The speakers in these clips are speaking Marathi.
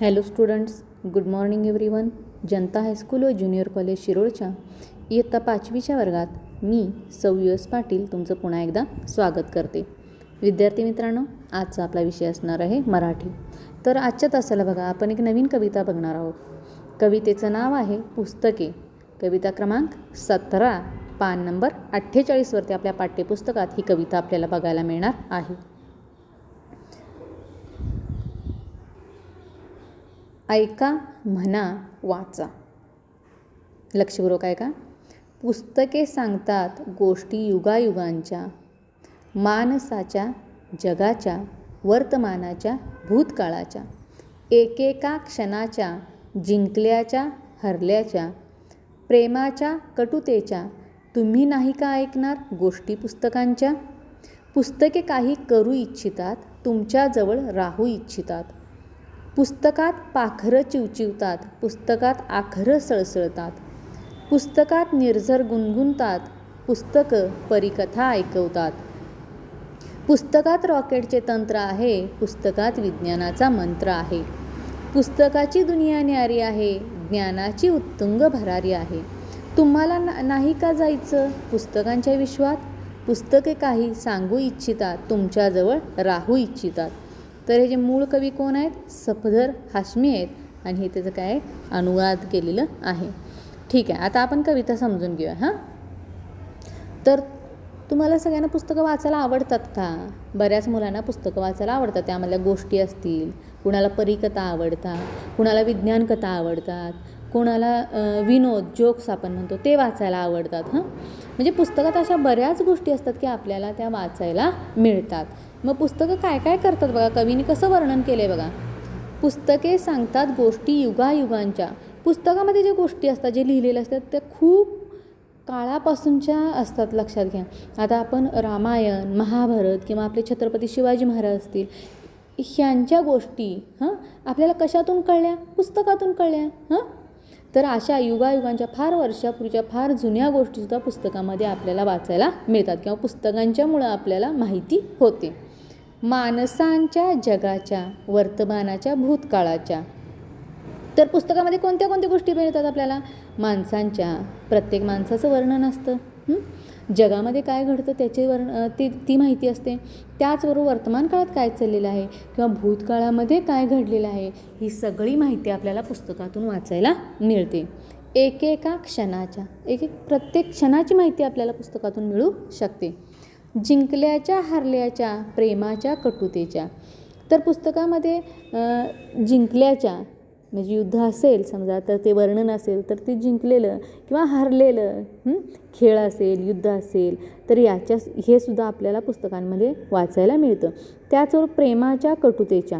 Hello students good morning everyone. Janata high school व ज्युनियर कॉलेज शिरोळच्या. इयत्ता पाचवीच्या वर्गात मी सौ यू एस पाटील तुमचं पुन्हा एकदा स्वागत करते. विद्यार्थी मित्रांनो आजचा आपला विषय असणार आहे मराठी. तर आजच्या तासाला बघा आपण एक नवीन कविता बघणार आहोत. कवितेचं नाव आहे पुस्तके. कविता क्रमांक सतरा पान नंबर अठ्ठेचाळीसवरती आपल्या पाठ्यपुस्तकात ही कविता आपल्याला बघायला मिळणार आहे. ऐका म्हणा वाचा. लक्षपूर्वक ऐका. पुस्तके सांगतात गोष्टी युगायुगांच्या मानसाच्या जगाच्या वर्तमानाच्या भूतकाळाच्या. एकेका क्षणाच्या जिंकल्याच्या हरल्याच्या प्रेमाच्या कटुतेच्या. तुम्ही नाही का ऐकणार गोष्टी पुस्तकांच्या? पुस्तके काही करू इच्छितात तुमच्याजवळ राहू इच्छितात. पुस्तकात पाखरं चिवचिवतात पुस्तकात आखरं सळसळतात. पुस्तकात निर्झर गुणगुणतात पुस्तकं परिकथा ऐकवतात. पुस्तकात रॉकेटचे तंत्र आहे पुस्तकात विज्ञानाचा मंत्र आहे. पुस्तकाची दुनिया न्यारी आहे ज्ञानाची उत्तुंग भरारी आहे. तुम्हाला ना नाही का जायचं? पुस्तकांच्या विश्वात? पुस्तके काही सांगू इच्छितात तुमच्याजवळ राहू इच्छितात. तर हे जे मूळ कवी कोण आहेत? सफदर हाशमी आहेत. आणि हे त्याचं काय? अनुवाद केलेलं आहे. ठीक आहे आता आपण कविता समजून घेऊया हां? तर तुम्हाला सगळ्यांना पुस्तकं वाचायला आवडतात का? बऱ्याच मुलांना पुस्तकं वाचायला आवडतात. त्यामधल्या गोष्टी असतील. कुणाला परिकथा आवडतात. कुणाला विज्ञान कथा आवडतात. कोणाला विनोद जोक्स आपण म्हणतो ते वाचायला आवडतात हां? म्हणजे पुस्तकात अशा बऱ्याच गोष्टी असतात की आपल्याला त्या वाचायला मिळतात. मग पुस्तकं काय काय करतात बघा? कवीने कसं वर्णन केलं आहे बघा? पुस्तके सांगतात गोष्टी युगायुगांच्या. पुस्तकामध्ये ज्या गोष्टी असतात जे लिहिलेल्या असतात त्या खूप काळापासूनच्या असतात लक्षात घ्या. आता आपण रामायण महाभारत किंवा आपले छत्रपती शिवाजी महाराज असतील ह्यांच्या गोष्टी हां? आपल्याला कशातून कळल्या? पुस्तकातून कळल्या हां? तर अशा युगायुगांच्या फार वर्षापूर्वीच्या फार जुन्या गोष्टीसुद्धा पुस्तकामध्ये आपल्याला वाचायला मिळतात किंवा पुस्तकांच्यामुळं आपल्याला माहिती होते. माणसांच्या जगाच्या वर्तमानाच्या भूतकाळाच्या. तर पुस्तकामध्ये कोणत्या कोणत्या गोष्टी मिळतात आपल्याला? माणसांच्या. प्रत्येक माणसाचं वर्णन असतं. जगामध्ये काय घडतं त्याचे वर्ण ती ती माहिती असते. त्याचबरोबर वर्तमान काळात काय चाललेलं आहे किंवा भूतकाळामध्ये काय घडलेलं आहे ही सगळी माहिती आपल्याला पुस्तकातून वाचायला मिळते. एकेका क्षणाच्या एक एक प्रत्येक क्षणाची माहिती आपल्याला पुस्तकातून मिळू शकते. जिंकल्याच्या हारल्याच्या प्रेमाच्या कटुतेच्या. तर पुस्तकामध्ये जिंकल्याच्या म्हणजे युद्ध असेल समजा तर ते वर्णन असेल तर ते जिंकलेलं किंवा हारलेलं खेळ असेल युद्ध असेल तर याच्या हे सुद्धा आपल्याला पुस्तकांमध्ये वाचायला मिळतं. त्याचबरोबर प्रेमाच्या कटुतेच्या.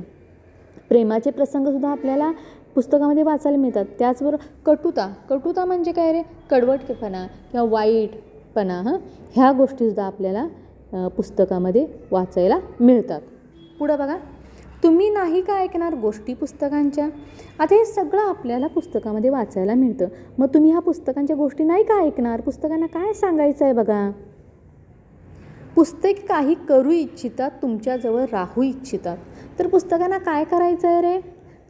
प्रेमाचे प्रसंगसुद्धा आपल्याला पुस्तकामध्ये वाचायला मिळतात. त्याचबरोबर कटुता. कटुता म्हणजे काय रे? कडवटपणा किंवा वाईटपणा हां? ह्या गोष्टीसुद्धा आपल्याला पुस्तकामध्ये वाचायला मिळतात. पुढं बघा. तुम्ही नाही का ऐकणार गोष्टी पुस्तकांच्या? आता हे सगळं आपल्याला पुस्तकामध्ये वाचायला मिळतं. मग तुम्ही ह्या पुस्तकांच्या गोष्टी नाही का ऐकणार? पुस्तकांना काय सांगायचं आहे बघा? पुस्तक काही करू इच्छितात तुमच्याजवळ राहू इच्छितात. तर पुस्तकांना काय करायचं आहे रे?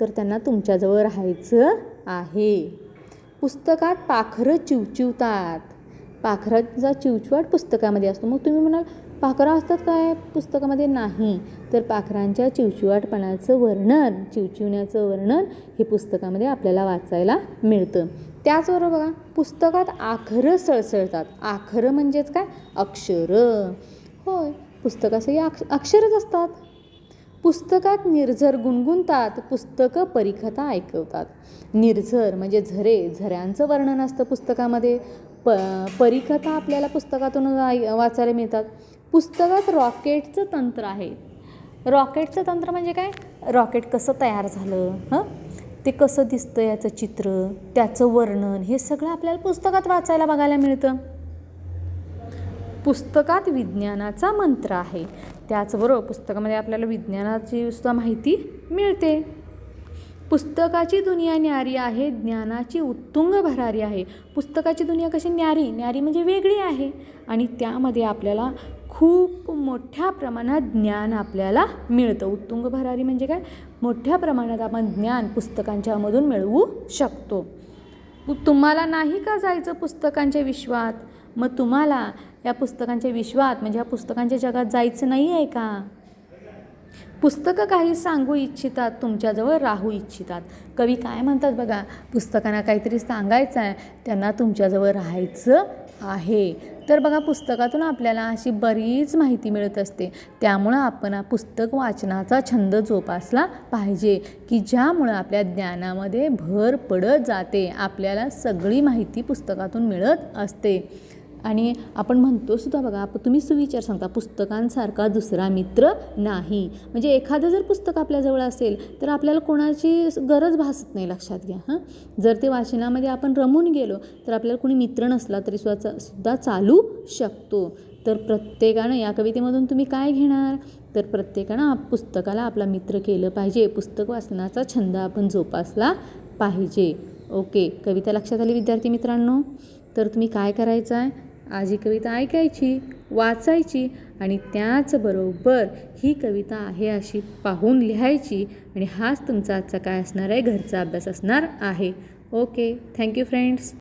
तर त्यांना तुमच्याजवळ राहायचं आहे. पुस्तकात पाखरं चिवचिवतात. पाखराचा चिवचिवाट पुस्तकामध्ये असतो. मग तुम्ही म्हणाल पाखरं असतात काय? पुस्तकामध्ये नाही. तर पाखरांच्या चिवचिवाटपणाचं वर्णन चिवचिवण्याचं वर्णन हे पुस्तकामध्ये आपल्याला वाचायला मिळतं. त्याचबरोबर बघा पुस्तकात आखरं सळसळतात. आखरं म्हणजेच काय? अक्षरं. होय पुस्तकासही अक्ष अक्षरच असतात. पुस्तकात निर्झर गुणगुणतात पुस्तकं परिकथा ऐकवतात. निर्झर म्हणजे झरे झऱ्यांचं वर्णन असतं पुस्तकामध्ये. प परिकथा आपल्याला पुस्तकातून वाचायला मिळतात. पुस्तकात रॉकेटचं तंत्र आहे. रॉकेटचं तंत्र म्हणजे काय? रॉकेट कसं तयार झालं हं? ते कसं दिसतं याचं चित्र त्याचं वर्णन हे सगळं आपल्याला पुस्तकात वाचायला बघायला मिळतं. पुस्तकात विज्ञानाचा मंत्र आहे. त्याचबरोबर पुस्तकामध्ये आपल्याला विज्ञानाची सुद्धा माहिती मिळते. पुस्तकाची दुनिया न्यारी आहे ज्ञानाची उत्तुंग भरारी आहे. पुस्तकाची दुनिया कशी न्यारी? न्यारी म्हणजे वेगळी आहे. आणि त्यामध्ये आपल्याला खूप मोठ्या प्रमाणात ज्ञान आपल्याला मिळतं. उत्तुंग भरारी म्हणजे काय? मोठ्या प्रमाणात आपण ज्ञान पुस्तकांच्यामधून मिळवू शकतो. तुम्हाला नाही का जायचं पुस्तकांच्या विश्वात? मग तुम्हाला या पुस्तकांच्या विश्वात म्हणजे या पुस्तकांच्या जगात जायचं नाही आहे का? पुस्तकं काही सांगू इच्छितात तुमच्याजवळ राहू इच्छितात. कवी काय म्हणतात बघा पुस्तकांना काहीतरी सांगायचं आहे त्यांना तुमच्याजवळ राहायचं आहे. तर बघा पुस्तकातून आपल्याला अशी बरीच माहिती मिळत असते. त्यामुळं आपण पुस्तक वाचनाचा छंद जोपासला पाहिजे की ज्यामुळं आपल्या ज्ञानामध्ये भर पडत जाते. आपल्याला सगळी माहिती पुस्तकातून मिळत असते. आणि आपण म्हणतो सुद्धा बघा आप तुम्ही सुविचार सांगता पुस्तकांसारखा दुसरा मित्र नाही. म्हणजे एखादं जर पुस्तक आपल्याजवळ असेल तर आपल्याला कोणाची गरज भासत नाही लक्षात घ्या हां? जर ते वाचनामध्ये आपण रमून गेलो तर आपल्याला कोणी मित्र नसला तरी सुद्धा सुद्धा चालू शकतो. तर प्रत्येकानं या कवितेमधून तुम्ही काय घेणार? तर प्रत्येकानं आप पुस्तकाला आपला मित्र केलं पाहिजे. पुस्तक वाचनाचा छंद आपण जोपासला पाहिजे. ओके कविता लक्षात आली विद्यार्थी मित्रांनो? तर तुम्ही काय करायचं आहे आज ही कविता ऐकायची वाचायची आणि त्याचबरोबर ही कविता आहे अशी पाहून लिहायची आणि हाच तुमचा आजचा काय असणार आहे घरचा अभ्यास असणार आहे. Okay thank you friends.